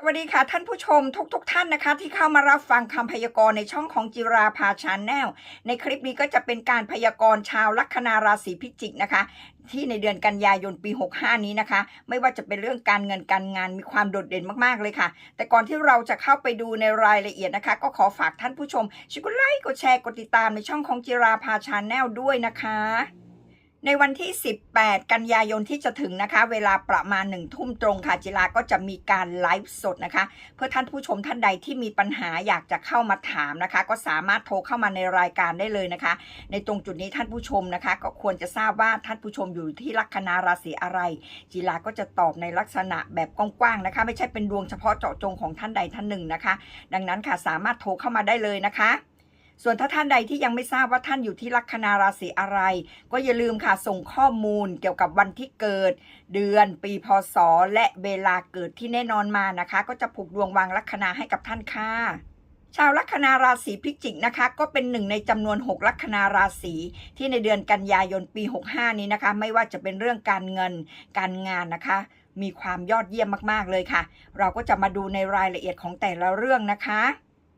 สวัสดีค่ะท่านผู้ชมทุกๆทท่านนะคะ ที่เข้ามารับฟังคำพยากรณ์ในช่องของจิราภาชาแนลในคลิปนี้ก็จะเป็นการพยากรณ์ชาวลัคนาราศีพิจิกนะคะ ที่ในเดือนกันยายนปี 65 นี้นะคะ ไม่ว่าจะเป็นเรื่องการเงินการงานมีความโดดเด่นมากๆเลยค่ะ แต่ก่อนที่เราจะเข้าไปดูในรายละเอียดนะคะ ก็ขอฝากท่านผู้ชมช่วยกดไลค์กดแชร์กดติดตามในช่องของจิราภาชาแนลด้วยนะคะ ในวันที่ 18 กันยายนที่จะถึงนะคะ เวลาประมาณหนึ่งทุ่มตรงค่ะจิราก็จะมีการไลฟ์สดนะคะ เพื่อท่านผู้ชมท่านใดที่มีปัญหาอยากจะเข้ามาถามนะคะ ก็สามารถโทรเข้ามาในรายการได้เลยนะคะ ในตรงจุดนี้ท่านผู้ชมนะคะ ก็ควรจะทราบว่าท่านผู้ชมอยู่ที่ลัคนาราศีอะไร จิราก็จะตอบในลักษณะแบบกว้างๆนะคะ ไม่ใช่เป็นดวงเฉพาะเจาะจงของท่านใดท่านหนึ่งนะคะ ดังนั้นค่ะสามารถโทรเข้ามาได้เลยนะคะ ส่วนถ้าท่านใดที่ยังไม่ทราบว่าท่านอยู่ที่ลัคนาราศีอะไร ก็อย่าลืมค่ะส่งข้อมูลเกี่ยวกับวันที่เกิด เดือน ปีพศ และเวลาเกิดที่แน่นอนมานะคะ ก็จะผูกดวงวางลัคนาให้กับท่านค่ะชาวลัคนาราศีพิจิกนะคะ ก็เป็นหนึ่งในจำนวน 6 ลัคนาราศีที่ในเดือนกันยายนปี 65 นี้นะคะ ไม่ว่าจะเป็นเรื่องการเงินการงานนะคะ มีความยอดเยี่ยมมากๆเลยค่ะ เราก็จะมาดูในรายละเอียดของแต่ละเรื่องนะคะ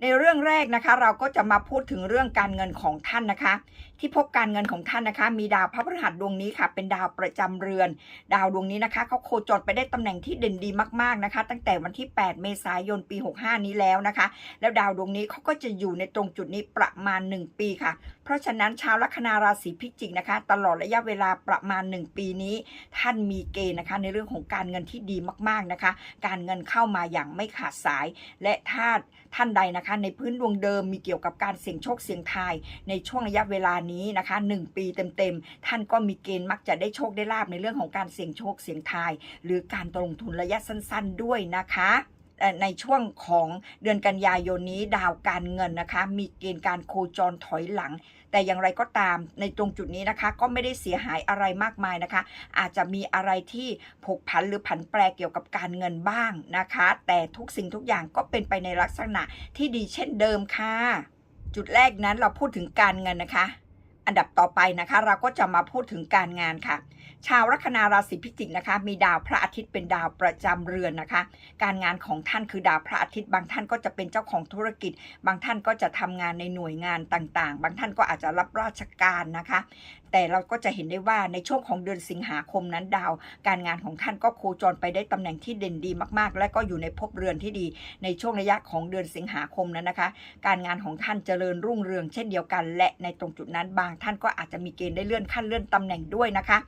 ในเรื่องแรกนะคะเราก็จะมาพูดถึงเรื่องการเงินของท่านนะคะ ที่พบการเงินของท่านนะคะ มีดาวพระพฤหัสดวงนี้ค่ะ เป็นดาวประจำเรือน ดาวดวงนี้นะคะเขาโคจรไปได้ตำแหน่งที่เด่นดีมากๆนะคะ ตั้งแต่วันที่ 8 เมษายนปี 65 นี้แล้วนะคะ แล้วดาวดวงนี้เขาก็จะอยู่ในตรงจุดนี้ประมาณ 1 ปีค่ะ เพราะฉะนั้นชาวลัคนาราศีพิจิกนะคะ ตลอดระยะเวลาประมาณ 1 ปีนี้ ท่านมีเกณฑ์นะคะ ในเรื่องของการเงินที่ดีมากๆนะคะ การเงินเข้ามาอย่างไม่ขาดสายและถ้าท่านใดนะคะในพื้นดวงเดิมมีเกี่ยวกับการเสี่ยงโชคเสี่ยงทาย ในช่วงระยะเวลานี้นะคะ 1 ปีเต็มๆ ท่านก็มีเกณฑ์มักจะได้โชคได้ลาบในเรื่องของการเสี่ยงโชคเสี่ยงทาย หรือการลงทุนระยะสั้น ๆ ด้วยนะคะ ในช่วงของเดือนกันยายนนี้ดาวการเงินนะคะ มีเกณฑ์การโคจรถอยหลัง แต่อย่างไรก็ตามในตรงจุดนี้นะคะ ก็ไม่ได้เสียหายอะไรมากมายนะคะ อาจจะมีอะไรที่ผกผันหรือผันแปรเกี่ยวกับการเงินบ้างนะคะ แต่ทุกสิ่งทุกอย่างก็เป็นไปในลักษณะที่ดีเช่นเดิมค่ะ จุดแรกนั้นเราพูดถึงการเงินนะคะ อันดับต่อไปนะคะ เราก็จะมาพูดถึงการงานค่ะ ชาวลัคนาราศีพิจิกนะคะ มีดาวพระอาทิตย์เป็นดาวประจำเรือนนะคะ การงานของท่านคือดาวพระอาทิตย์ บางท่านก็จะเป็นเจ้าของธุรกิจ บางท่านก็จะทำงานในหน่วยงานต่างๆ บางท่านก็อาจจะรับราชการนะคะ แต่เราก็จะเห็นได้ว่าในช่วงของเดือนสิงหาคมนั้นดาว การงานของท่านก็โคจรไปได้ตำแหน่งที่เด่นดีมากๆ และก็อยู่ในภพเรือนที่ดี ในช่วงระยะของเดือนสิงหาคมนั้นนะคะ การงานของท่านเจริญรุ่งเรืองเช่นเดียวกัน และในตรงจุดนั้นบางท่านก็อาจจะมีเกณฑ์ได้เลื่อนขั้นเลื่อนตำแหน่งด้วยนะคะ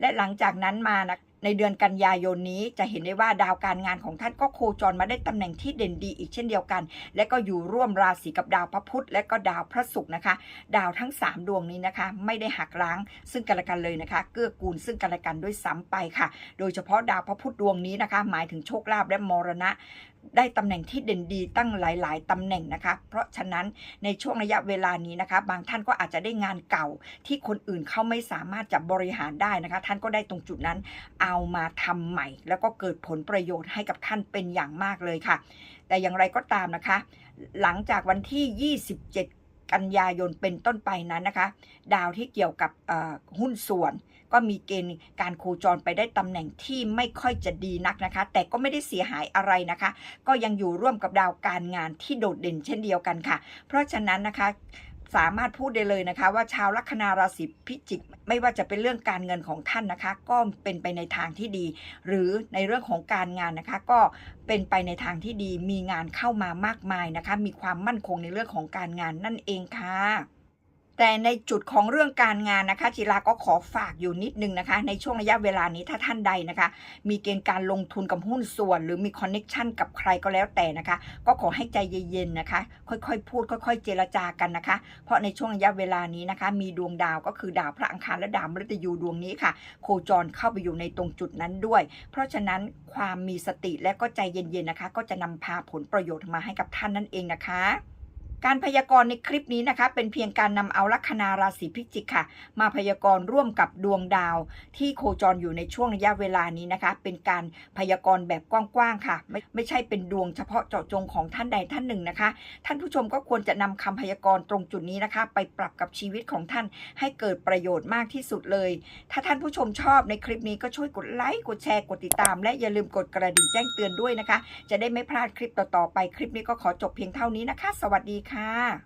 และหลังจากนั้นมานะในเดือนกันยายนนี้จะเห็นได้ว่าดาวการงานของท่านก็โคจรมาได้ตำแหน่งที่เด่นดีอีกเช่นเดียวกัน และก็อยู่ร่วมราศีกับดาวพระพุธและก็ดาวพระศุกร์นะคะ ดาวทั้ง 3 ดวงนี้นะคะ ไม่ได้หักล้างซึ่งกันและกันเลยนะคะ เกื้อกูลซึ่งกันและกันด้วยซ้ำไปค่ะ โดยเฉพาะดาวพระพุธดวงนี้นะคะ หมายถึงโชคลาภและมรณะ ได้ตำแหน่งที่เด่นดีตั้งหลาย ๆตำแหน่งนะคะ เพราะฉะนั้นในช่วงระยะเวลานี้นะคะ บางท่านก็อาจจะได้งานเก่าที่คนอื่นเขาไม่สามารถจะบริหารได้นะคะ ท่านก็ได้ตรงจุดนั้น เอามาทำใหม่ แล้วก็เกิดผลประโยชน์ให้กับท่านเป็นอย่างมากเลยค่ะ แต่อย่างไรก็ตามนะคะ หลังจากวันที่ 27 กันยายนเป็นต้นไปนั้นนะคะ ดาวที่เกี่ยวกับหุ้นส่วน ก็มีเกณฑ์การโคจรไปได้ตำแหน่งที่ไม่ค่อยจะดีนักนะคะ แต่ก็ไม่ได้เสียหายอะไรนะคะ ก็ยังอยู่ร่วมกับดาวการงานที่โดดเด่นเช่นเดียวกันค่ะ เพราะฉะนั้นนะคะ สามารถพูดได้เลยนะคะ ว่าชาวลัคนาราศีพิจิก ไม่ว่าจะเป็นเรื่องการเงินของท่านนะคะ ก็เป็นไปในทางที่ดี หรือในเรื่องของการงานนะคะ ก็เป็นไปในทางที่ดีมีงานเข้ามามากมายนะคะ มีความมั่นคงในเรื่องของการงานนั่นเองค่ะ แต่ในจุดของเรื่องการงานนะคะจิราก็ขอฝากอยู่นิดนึงนะคะ ในช่วงระยะเวลานี้ถ้าท่านใดนะคะ มีเกณฑ์การลงทุนกับหุ้นส่วน หรือมีคอนเน็ชันกับใครก็แล้วแต่นะคะ ก็ขอให้ใจเย็นๆนะคะ ค่อยๆ พูดค่อยๆ เจรจากันนะคะ เพราะในช่วงระยะเวลานี้นะคะ มีดวงดาวก็คือดาวพระอังคารและดาวมฤตยูดวงนี้ค่ะ โคจรเข้าไปอยู่ในตรงจุดนั้นด้วย เพราะฉะนั้นความมีสติและก็ใจเย็นๆนะคะ ก็จะนำพาผลประโยชน์มาให้กับท่านนั่นเองนะคะ การพยากรณ์ในคลิปนี้นะคะ เป็นเพียงการนำเอาลัคนาราศีพิจิกค่ะ มาพยากรณ์ร่วมกับดวงดาว ที่โคจรอยู่ในช่วงระยะเวลานี้นะคะ เป็นการพยากรณ์แบบกว้างๆค่ะ ไม่ไม่ใช่เป็นดวงเฉพาะเจาะจงของท่านใดท่านหนึ่งนะคะ ท่านผู้ชมก็ควรจะนำคำพยากรณ์ตรงจุดนี้นะคะ ไปปรับกับชีวิตของท่านให้เกิดประโยชน์มากที่สุดเลย ถ้าท่านผู้ชมชอบในคลิปนี้ก็ช่วยกดไลค์กดแชร์กดติดตาม และอย่าลืมกดกระดิ่งแจ้งเตือนด้วยนะคะ จะได้ไม่พลาดคลิปต่อๆไปคลิปนี้ก็ขอจบเพียงเท่านี้นะคะ สวัสดีค่ะค่ะ